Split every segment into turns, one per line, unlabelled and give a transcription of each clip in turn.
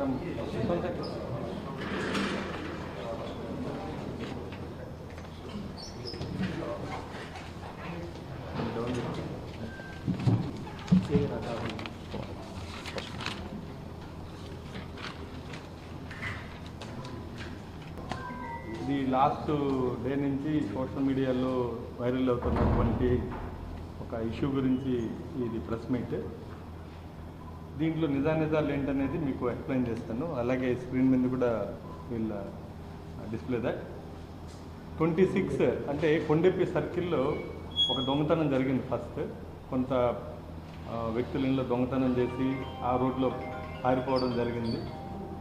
ఇది last day నుంచి social మీడియాలో వైరల్ అవుతున్నటువంటి ఒక ఇష్యూ గురించి ఇది ప్రెస్ మీట్ దీంట్లో నిజానిజాలు ఏంటనేది మీకు ఎక్స్ప్లెయిన్ చేస్తాను. అలాగే స్క్రీన్ మీద కూడా వీళ్ళ డిస్ప్లే దట్ ట్వంటీ సిక్స్ అంటే కొండెప్పి సర్కిల్లో ఒక దొంగతనం జరిగింది ఫస్ట్. కొంత వ్యక్తులు వ్యక్తుల దొంగతనం చేసి ఆ రోడ్లో పారిపోవడం జరిగింది.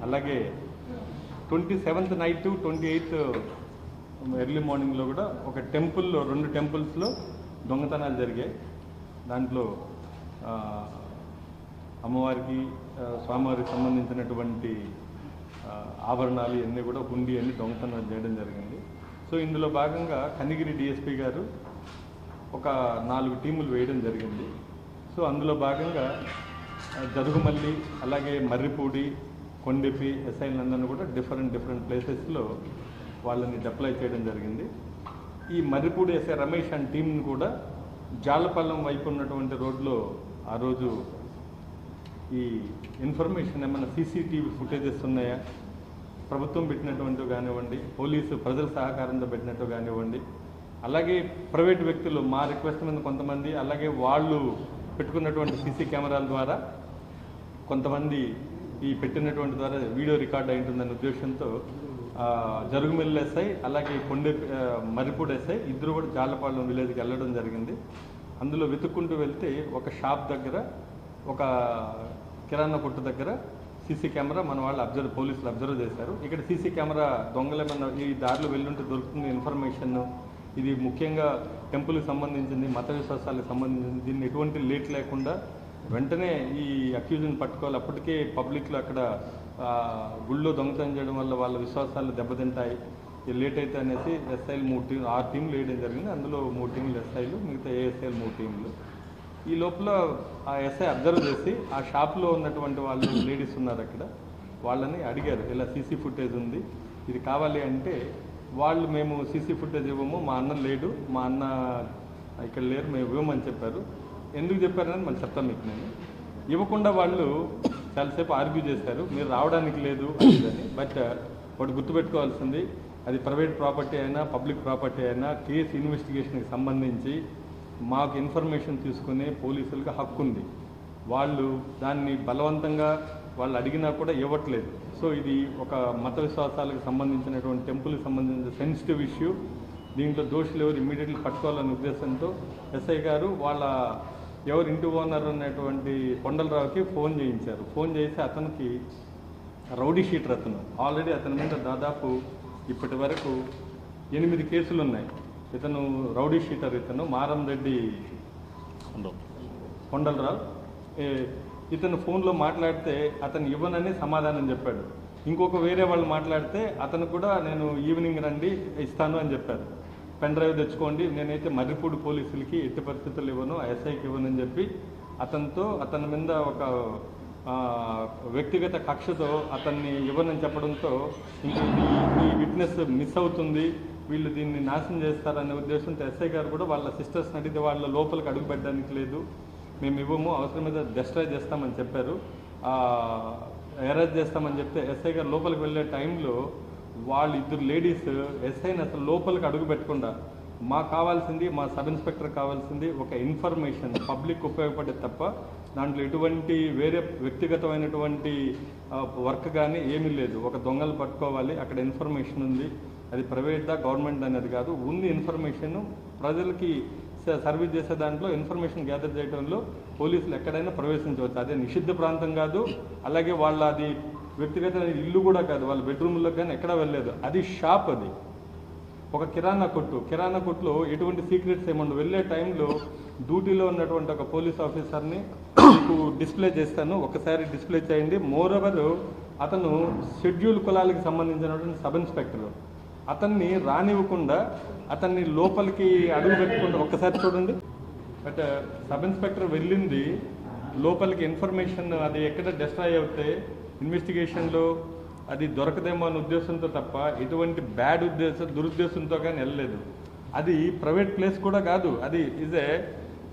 అలాగే twenty seventh night twenty eighth early మార్నింగ్లో కూడా ఒక టెంపుల్లో రెండు టెంపుల్స్లో దొంగతనాలు జరిగాయి. దాంట్లో అమ్మవారికి స్వామివారికి సంబంధించినటువంటి ఆభరణాలు ఇవన్నీ కూడా హుండీ అన్ని దొంగతనం చేయడం జరిగింది. సో ఇందులో భాగంగా కనిగిరి డిఎస్పి గారు ఒక నాలుగు టీములు వేయడం జరిగింది. సో అందులో భాగంగా జరుగుమల్లి అలాగే మర్రిపూడి కొండెపి ఎస్ఐలందరినీ కూడా డిఫరెంట్ డిఫరెంట్ ప్లేసెస్లో వాళ్ళని డిప్లాయ్ చేయడం జరిగింది. ఈ మర్రిపూడి ఎస్ఐ రమేష్ అండ్ టీంని కూడా జాలపల్లం వైపు ఉన్నటువంటి రోడ్లో ఆ రోజు ఈ ఇన్ఫర్మేషన్ ఏమైనా సీసీటీవీ ఫుటేజెస్ ఉన్నాయా? ప్రభుత్వం పెట్టినటువంటి కానివ్వండి పోలీసు ప్రజల సహకారంతో పెట్టినట్టు కానివ్వండి అలాగే ప్రైవేట్ వ్యక్తులు మా రిక్వెస్ట్ మీద కొంతమంది అలాగే వాళ్ళు పెట్టుకున్నటువంటి సీసీ కెమెరాల ద్వారా కొంతమంది ఈ పెట్టినటువంటి ద్వారా వీడియో రికార్డ్ అయి ఉంటుందనే ఉద్దేశంతో జరుగుమిల్లు ఎస్ఐ అలాగే కొండే మరిపూడి ఎస్ఐ ఇద్దరు కూడా జాలపాలెం విలేజ్కి వెళ్ళడం జరిగింది. అందులో వెతుక్కుంటూ వెళ్తే ఒక షాప్ దగ్గర ఒక కిరాణా కొట్టు దగ్గర సీసీ కెమెరా మన వాళ్ళు అబ్జర్వ్ పోలీసులు అబ్జర్వ్ చేశారు. ఇక్కడ సీసీ కెమెరా దొంగలేమన్నా ఈ దారిలో వెళ్ళుంటే దొరుకుతుంది ఇన్ఫర్మేషన్? ఇది ముఖ్యంగా టెంపుల్కి సంబంధించింది మత విశ్వాసాలకు సంబంధించింది దీన్ని ఎటువంటి లేట్ లేకుండా వెంటనే ఈ అక్యూజ్ని పట్టుకోవాలి. అప్పటికే పబ్లిక్లో అక్కడ గుళ్ళో దొంగతనం చేయడం వల్ల వాళ్ళ విశ్వాసాలు దెబ్బతింటాయి. ఇది లేట్ అయితే అనేసి ఎస్ఐలు మూడు టీం ఆరు టీంలు వేయడం జరిగింది. అందులో మూడు టీంలు ఎస్ఐలు మిగతా ఏఎస్ఐలు మూడు టీంలు. ఈ లోపల ఆ ఎస్ఐ అబ్జర్వ్ చేసి ఆ షాప్లో ఉన్నటువంటి వాళ్ళు లేడీస్ ఉన్నారు అక్కడ. వాళ్ళని అడిగారు ఇలా సీసీ ఫుటేజ్ ఉంది ఇది కావాలి అంటే వాళ్ళు మేము సీసీ ఫుటేజ్ ఇవ్వము మా అన్న లేడు మా అన్న ఇక్కడ లేరు మేము ఇవ్వమని చెప్పారు. ఎందుకు చెప్పారని మళ్ళీ చెప్తాను మీకు నేను. ఇవ్వకుండా వాళ్ళు చాలాసేపు ఆర్గ్యూ చేశారు మీరు రావడానికి లేదు అని బట్ వాడు గుర్తుపెట్టుకోవాల్సింది అది ప్రైవేట్ ప్రాపర్టీ అయినా పబ్లిక్ ప్రాపర్టీ అయినా కేసు ఇన్వెస్టిగేషన్కి సంబంధించి మాకు ఇన్ఫర్మేషన్ తీసుకునే పోలీసులకు హక్కు ఉంది. వాళ్ళు దాన్ని బలవంతంగా వాళ్ళు అడిగినా కూడా ఇవ్వట్లేదు. సో ఇది ఒక మత విశ్వాసాలకు సంబంధించినటువంటి టెంపుల్కి సంబంధించిన సెన్సిటివ్ ఇష్యూ దీంట్లో దోషులు ఎవరు ఇమీడియట్లీ పట్టుకోవాలనే ఉద్దేశంతో ఎస్ఐ గారు వాళ్ళ ఎవరు ఇంటి ఓనర్ అనేటువంటి కొండలరావుకి ఫోన్ చేయించారు. ఫోన్ చేసి అతనికి రౌడీ షీటర్ అతను. ఆల్రెడీ అతని మీద దాదాపు ఇప్పటి వరకు ఎనిమిది కేసులు ఉన్నాయి ఇతను రౌడీ షీటర్ ఇతను మారం రెడ్డి కొండలరావు. ఇతను ఫోన్లో మాట్లాడితే అతను ఇవ్వనని సమాధానం చెప్పాడు. ఇంకొక వేరే వాళ్ళు మాట్లాడితే అతను కూడా నేను ఈవినింగ్ రండి ఇస్తాను అని చెప్పారు. పెన్ డ్రైవ్ తెచ్చుకోండి నేనైతే మర్రిపూడి పోలీసులకి ఎట్టి పరిస్థితులు ఇవ్వను ఎస్ఐకి ఇవ్వనని చెప్పి అతనితో అతని మీద ఒక వ్యక్తిగత కక్షతో అతన్ని ఇవ్వనని చెప్పడంతో ఇంక ఈ విట్నెస్ మిస్ అవుతుంది. వీళ్ళు దీన్ని నాశనం చేస్తారనే ఉద్దేశంతో ఎస్ఐ గారు కూడా వాళ్ళ సిస్టర్స్ని అడిగితే వాళ్ళ లోపలికి అడుగు పెట్టడానికి లేదు. మేము ఇవ్వము అవసరం మీద డెస్ట్రాయ్ చేస్తామని చెప్పారు. అరెస్ట్ చేస్తామని చెప్తే ఎస్ఐ గారు లోపలికి వెళ్ళే టైంలో వాళ్ళు ఇద్దరు లేడీస్ ఎస్ఐని అసలు లోపలికి అడుగు పెట్టకుండా మాకు కావాల్సింది మా సబ్ ఇన్స్పెక్టర్ కావాల్సింది ఒక ఇన్ఫర్మేషన్ పబ్లిక్ ఉపయోగపడే తప్ప దాంట్లో ఎటువంటి వేరే వ్యక్తిగతమైనటువంటి వర్క్ కానీ ఏమీ లేదు. ఒక దొంగలు పట్టుకోవాలి అక్కడ ఇన్ఫర్మేషన్ ఉంది. అది ప్రైవేట్దా గవర్నమెంట్ అనేది కాదు. ఉంది ఇన్ఫర్మేషన్. ప్రజలకి సర్వీస్ చేసే దాంట్లో ఇన్ఫర్మేషన్ గ్యాదర్ చేయడంలో పోలీసులు ఎక్కడైనా ప్రవేశించవచ్చు. అదే నిషిద్ధ ప్రాంతం కాదు. అలాగే వాళ్ళ అది వ్యక్తిగత ఇల్లు కూడా కాదు. వాళ్ళ బెడ్రూమ్లో కానీ ఎక్కడా వెళ్ళలేదు. అది షాప్ అది. ఒక కిరాణా కొట్టు. కిరాణా కొట్టులో ఎటువంటి సీక్రెట్స్ ఏముండవు. వెళ్ళే టైంలో డ్యూటీలో ఉన్నటువంటి ఒక పోలీస్ ఆఫీసర్ని మీకు డిస్ప్లే చేస్తాను. ఒకసారి డిస్ప్లే చేయండి. మోర్ ఓవర్ అతను షెడ్యూల్ కులాలకు సంబంధించినటువంటి సబ్ ఇన్స్పెక్టర్. అతన్ని రానివ్వకుండా అతన్ని లోపలికి అడుగు పెట్టకుండా ఒక్కసారి చూడండి. బట్ uh, సబ్ ఇన్స్పెక్టర్ వెళ్ళింది. లోపలికి ఇన్ఫర్మేషన్ అది ఎక్కడ డిస్ట్రాయ్ అవుతే ఇన్వెస్టిగేషన్లో అది దొరకదేమో అనే ఉద్దేశంతో తప్ప ఎటువంటి బ్యాడ్ ఉద్దేశం దురుద్దేశంతో కానీ వెళ్ళలేదు. అది ప్రైవేట్ ప్లేస్ కూడా కాదు. అది ఇజ్ ఏ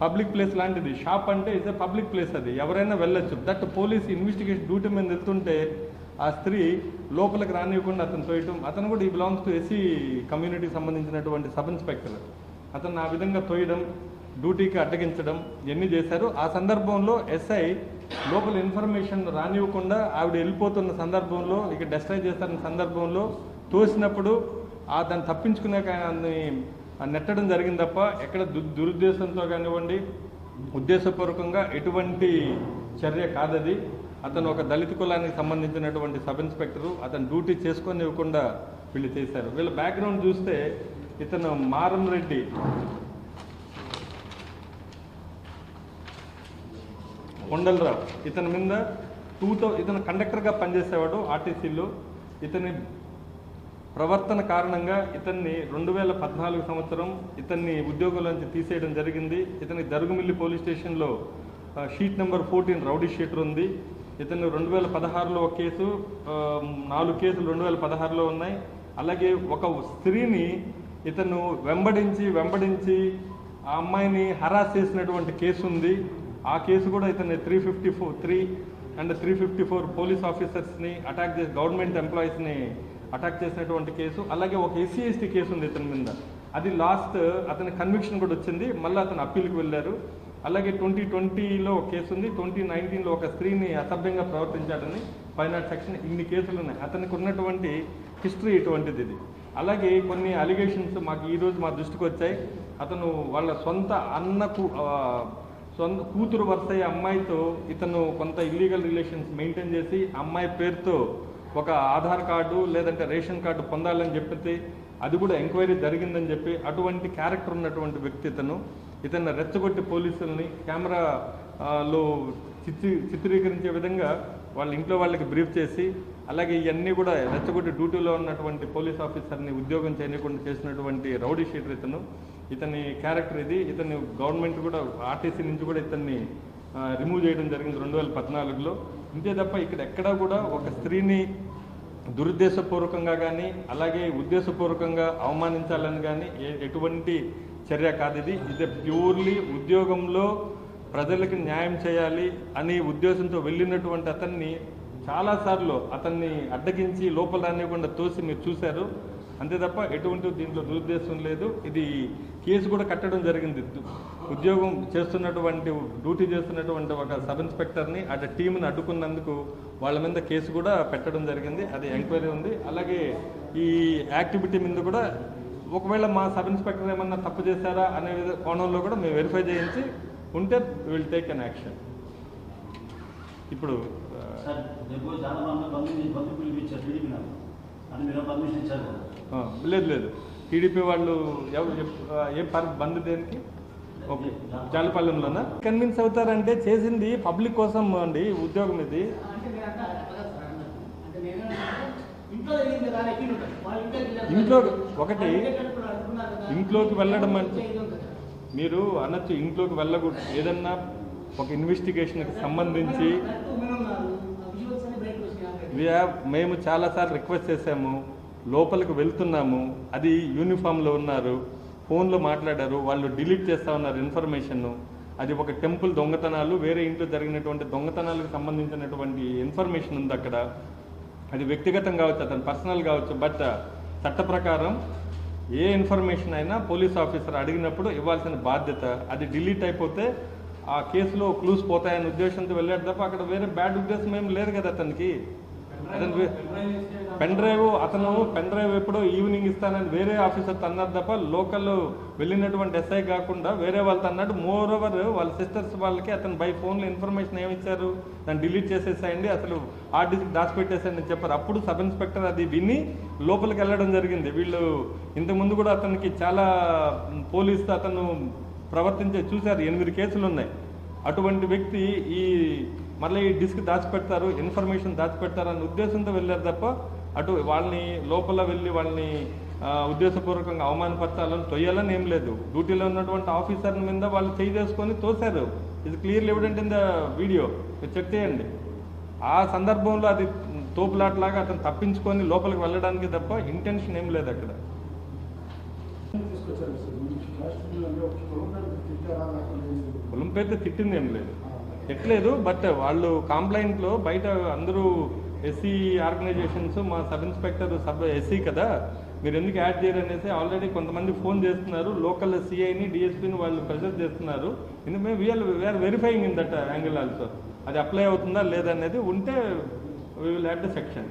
పబ్లిక్ ప్లేస్ లాంటిది. షాప్ అంటే ఇజ్ ఏ పబ్లిక్ ప్లేస్ అది. ఎవరైనా వెళ్ళొచ్చు. దట్ పోలీస్ ఇన్వెస్టిగేషన్ డ్యూటీ మీద వెళ్తుంటే ఆ స్త్రీ లోపలికి రానివ్వకుండా అతను తోయటం అతను కూడా ఈ బిలాంగ్స్ టు ఎస్సీ కమ్యూనిటీకి సంబంధించినటువంటి సబ్ ఇన్స్పెక్టర్ అతను ఆ విధంగా తోయడం డ్యూటీకి అడ్డగించడం ఇవన్నీ చేశారు ఆ సందర్భంలో ఎస్ఐ లోపల ఇన్ఫర్మేషన్ రానివ్వకుండా ఆవిడ వెళ్ళిపోతున్న సందర్భంలో ఇక డెస్ట్రాయ్ చేస్తున్న సందర్భంలో తోసినప్పుడు ఆ దాన్ని తప్పించుకునే నెట్టడం జరిగింది తప్ప ఎక్కడ దు దురుద్దేశంతో కానివ్వండి ఉద్దేశపూర్వకంగా ఎటువంటి చర్య కాదది. అతను ఒక దళిత కులానికి సంబంధించినటువంటి సబ్ ఇన్స్పెక్టరు అతను డ్యూటీ చేసుకొని ఇవ్వకుండా వీళ్ళు చేశారు. వీళ్ళ బ్యాక్గ్రౌండ్ చూస్తే ఇతను మారం రెడ్డి. కొండలరావు. ఇతని మీద టూ థౌ ఇతను కండక్టర్గా పనిచేసేవాడు ఆర్టీసీలో. ఇతని ప్రవర్తన కారణంగా ఇతన్ని రెండు వేల పద్నాలుగు సంవత్సరం ఇతన్ని ఉద్యోగంలోంచి తీసేయడం జరిగింది. ఇతని దరుగుమిల్లి పోలీస్ స్టేషన్లో sheet number fourteen rowdy sheeter ఉంది. ఇతను రెండు వేల పదహారులో ఒక కేసు నాలుగు కేసులు రెండు వేల పదహారులో ఉన్నాయి. అలాగే ఒక స్త్రీని ఇతను వెంబడించి వెంబడించి ఆ అమ్మాయిని హరాస్ చేసినటువంటి కేసు ఉంది. ఆ కేసు కూడా ఇతను three fifty four three and three fifty four police ఆఫీసర్స్ని attack చేసి గవర్నమెంట్ ఎంప్లాయీస్ని అటాక్ చేసినటువంటి కేసు. అలాగే ఒక ఎస్సీ ఎస్టీ కేసు ఉంది ఇతని మీద. అది లాస్ట్ అతని కన్విక్షన్ కూడా వచ్చింది. మళ్ళీ అతను అప్పీల్కి వెళ్ళారు. అలాగే ట్వంటీ ట్వంటీలో ఒక కేసు ఉంది. ట్వంటీ నైన్టీన్లో ఒక స్త్రీని అసభ్యంగా ప్రవర్తించాడని ఫైవ్ సెక్షన్ ఇన్ని కేసులు ఉన్నాయి. అతనికి ఉన్నటువంటి హిస్టరీ ఇటువంటిది ఇది. అలాగే కొన్ని అలిగేషన్స్ మాకు ఈరోజు మా దృష్టికి వచ్చాయి. అతను వాళ్ళ సొంత అన్నకు సొంత కూతురు వరుసయ్య అమ్మాయితో ఇతను కొంత ఇల్లీగల్ రిలేషన్స్ మెయింటైన్ చేసి అమ్మాయి పేరుతో ఒక ఆధార్ కార్డు లేదంటే రేషన్ కార్డు పొందాలని చెప్పితే అది కూడా ఎంక్వైరీ జరిగిందని చెప్పి అటువంటి క్యారెక్టర్ ఉన్నటువంటి వ్యక్తి ఇతను. ఇతన్ని రెచ్చగొట్టి పోలీసుల్ని కెమెరా లో చిత్రీ చిత్రీకరించే విధంగా వాళ్ళ ఇంట్లో వాళ్ళకి బ్రీఫ్ చేసి అలాగే ఇవన్నీ కూడా రెచ్చగొట్టి డ్యూటీలో ఉన్నటువంటి పోలీస్ ఆఫీసర్ని ఉద్యోగం చేయకుండా చేసినటువంటి రౌడీ షీటర్ ఇతను. ఇతని క్యారెక్టర్ ఇది. ఇతన్ని గవర్నమెంట్ కూడా ఆర్టీసీ నుంచి కూడా ఇతన్ని రిమూవ్ చేయడం జరిగింది రెండు వేల పద్నాలుగులో. ఇంతే తప్ప ఇక్కడ ఎక్కడా కూడా ఒక స్త్రీని దురుద్దేశపూర్వకంగా కానీ అలాగే ఉద్దేశపూర్వకంగా అవమానించాలని కానీ ఏ- ఎటువంటి చర్య కాదు ఇది. ఇది ప్యూర్లీ ఉద్యోగంలో ప్రజలకు న్యాయం చేయాలి అనే ఉద్దేశంతో వెళ్ళినటువంటి అతన్ని చాలాసార్లు అతన్ని అడ్డగించి లోపల రానివ్వకుండా తోసి మీరు చూశారు. అంతే తప్ప ఎటువంటి దీంట్లో దురుద్దేశం లేదు. ఇది కేసు కూడా కట్టడం జరిగింది. ఉద్యోగం చేస్తున్నటువంటి డ్యూటీ చేస్తున్నటువంటి ఒక సబ్ ఇన్స్పెక్టర్ని అటు టీంని అడ్డుకున్నందుకు వాళ్ళ మీద కేసు కూడా పెట్టడం జరిగింది. అది ఎంక్వైరీ ఉంది. అలాగే ఈ యాక్టివిటీ మీద కూడా ఒకవేళ మా సబ్ ఇన్స్పెక్టర్ ఏమన్నా తప్పు చేశారా అనే కోణంలో కూడా మేము వెరిఫై చేయించి ఉంటే విల్ టేక్ అన్ యాక్షన్ ఇప్పుడు లేదు లేదు. టీడీపీ వాళ్ళు ఏ పర్ బంద్ దేనికి? ఓకే. జాలపాలెంలోనా కన్విన్స్ అవుతారంటే చేసింది పబ్లిక్ కోసం అండి ఉద్యోగం ఇది
అంటే మీరు అంటారు కదా సార్ అన్నారు. అంటే నేనేమంటానంటే ఇంట్లో జరిగింది కదా ఎక్కిండు ఉంటారు. వాళ్ళ ఇంట్లోకి వెళ్ళారు.
ఇంట్లో ఒకటి
ఇంట్లోకి
వెళ్ళడం అంటే. మీరు అనొచ్చు ఇంట్లోకి వెళ్ళకూడదు. ఏదన్నా ఒక ఇన్వెస్టిగేషన్కి సంబంధించి మేము చాలాసార్లు రిక్వెస్ట్ చేశాము. లోపలికి వెళ్తున్నాము. అది యూనిఫామ్లో ఉన్నారు. ఫోన్లో మాట్లాడారు. వాళ్ళు డిలీట్ చేస్తా ఉన్నారు ఇన్ఫర్మేషన్ అది ఒక టెంపుల్ దొంగతనాలు వేరే ఇంట్లో జరిగినటువంటి దొంగతనాలకు సంబంధించినటువంటి ఇన్ఫర్మేషన్ ఉంది అక్కడ. అది వ్యక్తిగతం కావచ్చు అతను పర్సనల్ కావచ్చు బట్ చట్ట ప్రకారం ఏ ఇన్ఫర్మేషన్ అయినా పోలీస్ ఆఫీసర్ అడిగినప్పుడు ఇవ్వాల్సిన బాధ్యత అది డిలీట్ అయిపోతే ఆ కేసులో క్లూస్ పోతాయనే ఉద్దేశంతో వెళ్ళాడు తప్ప అక్కడ వేరే బ్యాడ్ ఉద్దేశం ఏం లేదు కదా అతనికి. పెన్ డ్రైవ్ అతను పెన్ డ్రైవ్ ఎప్పుడో ఈవినింగ్ ఇస్తానని వేరే ఆఫీసర్ అన్నారు తప్ప లోకల్ వెళ్ళినటువంటి ఎస్ఐ కాకుండా వేరే వాళ్ళతో అన్నాడు మోర్ ఓవర్ వాళ్ళ సిస్టర్స్ వాళ్ళకి అతను బై ఫోన్లో ఇన్ఫర్మేషన్ ఏమిచ్చారు దాన్ని డిలీట్ చేసేసాయండి. అసలు ఆర్డీసీకి దాచిపెట్టేసాయని చెప్పారు. అప్పుడు సబ్ ఇన్స్పెక్టర్ అది విని లోపలికి వెళ్ళడం జరిగింది. వీళ్ళు ఇంతకుముందు కూడా అతనికి చాలా పోలీసు అతను ప్రవర్తించే చూశారు. ఎనిమిది కేసులు ఉన్నాయి. అటువంటి వ్యక్తి ఈ మళ్ళీ ఈ డిస్క్ దాచిపెడతారు ఇన్ఫర్మేషన్ దాచిపెడతారు అన్న ఉద్దేశంతో వెళ్ళారు తప్ప అటు వాళ్ళని లోపల వెళ్ళి వాళ్ళని ఉద్దేశపూర్వకంగా అవమానపరచాలని తొయ్యాలని ఏం లేదు. డ్యూటీలో ఉన్నటువంటి ఆఫీసర్ మీద వాళ్ళు చేయి చేసుకొని తోశారు. ఇది clearly evident in the video. మీరు చెక్ చేయండి. ఆ సందర్భంలో అది తోపులాట్లాగా అతను తప్పించుకొని లోపలికి వెళ్ళడానికి తప్ప ఇంటెన్షన్ ఏం లేదు అక్కడ. పేరుతో తిట్టింది ఏం లేదు. ఎట్లేదు బట్ వాళ్ళు కంప్లైంట్లో బయట అందరూ ఎస్సీ ఆర్గనైజేషన్స్ మా సబ్ ఇన్స్పెక్టర్ సబ్ ఎస్సీ కదా మీరు ఎందుకు యాడ్ చేయరు అనేసి ఆల్రెడీ కొంతమంది ఫోన్ చేస్తున్నారు. లోకల్ సిఐని డిఎస్పీని వాళ్ళు ప్రెజర్ చేస్తున్నారు. ఎందుకంటే మేము we are we are verifying in that angle also అది అప్లై అవుతుందా లేదనేది ఉంటే we will add the section